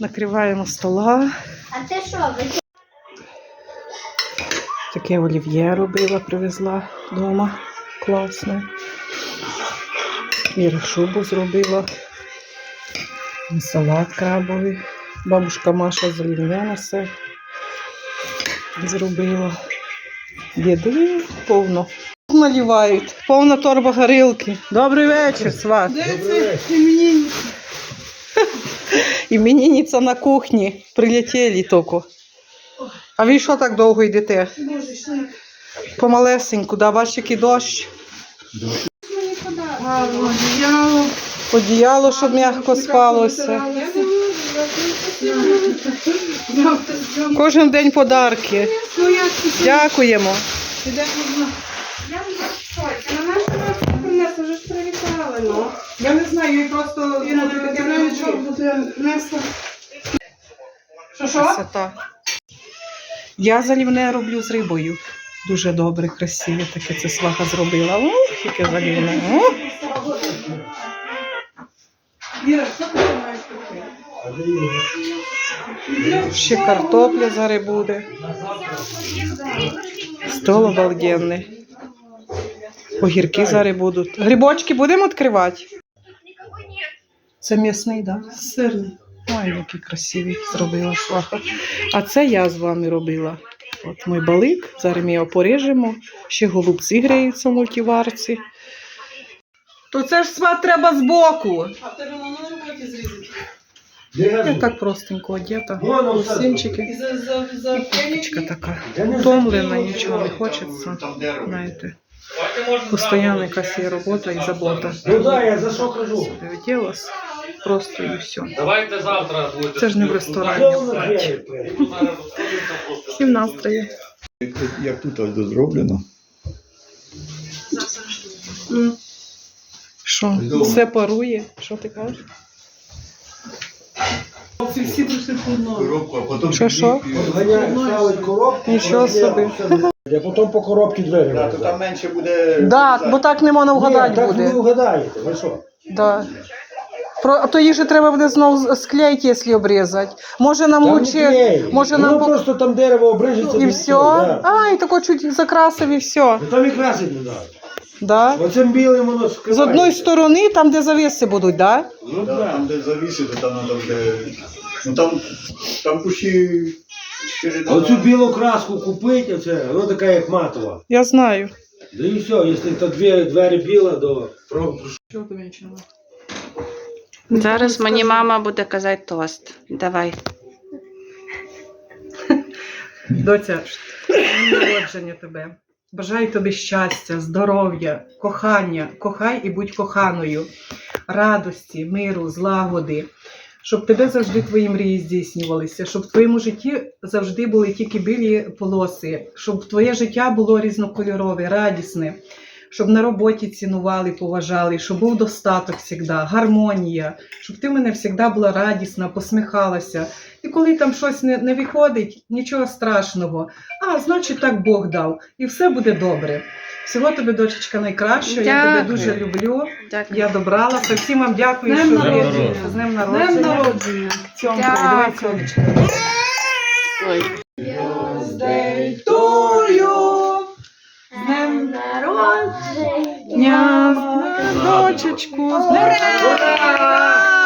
Накриваємо стола. А це що? Ви Таке олів'є робила, привезла вдома. Класне. Іра шубу зробила. І Салат крабовий. Бабушка Маша з олів'є несе. Зробила. Єди повно. Наливають. Повна торба горілки. Добрий вечір, сват. Іменинниця на кухні. Прилетіли тільки. А ви що так довго йдете? Помалесеньку, да, бачиш, який дощ. Одіяло, щоб м'яко спалося. Кожен день подарки. Дякуємо. Я не знаю, я просто Що що? Я залівне роблю з рибою. Дуже добре, красиве таке це сваха зробила. Ох, яке залівне. О! Ще картопля зараз буде. Стол обалденний. Огірки зараз будуть. Грибочки будемо відкривати? Це м'ясний, так? Да? Сирний. Ой, який красивий зробила сваха. А це я з вами робила. От мій балик. Зараз ми його поріжемо. Ще голубці гріються в мультиварці. То це ж сват треба збоку. А в тебе на ножу зрізати. Я так простенько одета. І за, за Курточка така. Втомлена, нічого не хочеться. Знаєте, постійно якась є робота і забота. Ну да, я за що кажу? Оделась просто і все. Давайте завтра будете. Це ж не в ресторані. Всім настрою. Як тут ось зроблено. Що? Все парує? Що ти кажеш? Всі прийшли. Коробку, а потім Що, що? От ставить коробку. Нічого собі. Я потім по коробці двері. Да, то там менше буде. Да, бо так не можна Ні, вгадати так ви буде. вгадаєте, ви що? Да. Про, а то їх же треба буде знову склеїти, якщо обрізати. Може нам Там лучше, може нам по- просто там дерево обрижеться. і все. А, і тако чуть закрасив і все. Ну там і красить не треба. Да? Оцим білим воно скриває. З одної сторони, там, де завіси будуть, да? Ну Да, так. Там, де завіси, то там треба буде. Ну там, там пущі череда. Оцю білу краску купити, оце, воно така як матова. Я знаю. Да і все, якщо та двері, двері біла, то про- Чого ти вінчила? Зараз мені мама буде казати тост. Давай. Доця, народження тебе. Бажаю тобі щастя, здоров'я, кохання, кохай і будь коханою, радості, миру, злагоди, щоб тебе завжди твої мрії здійснювалися, щоб в твоєму житті завжди були тільки білі полоси, щоб твоє життя було різнокольорове, радісне, щоб на роботі цінували, поважали, щоб був достаток завжди, гармонія, щоб ти в мене завжди була радісна, посміхалася. І коли там щось не, не виходить, нічого страшного. А, значить, так Бог дав. І все буде добре. Всього тобі, дочечка, найкращого. Я тебе дуже люблю. Дякую. Я добралася. Всім вам дякую, Днем що ви народження. з ним Днем народження. народження. Цьому Дякую. сонечко. Ой. Birthday to дня, дочечку, народження.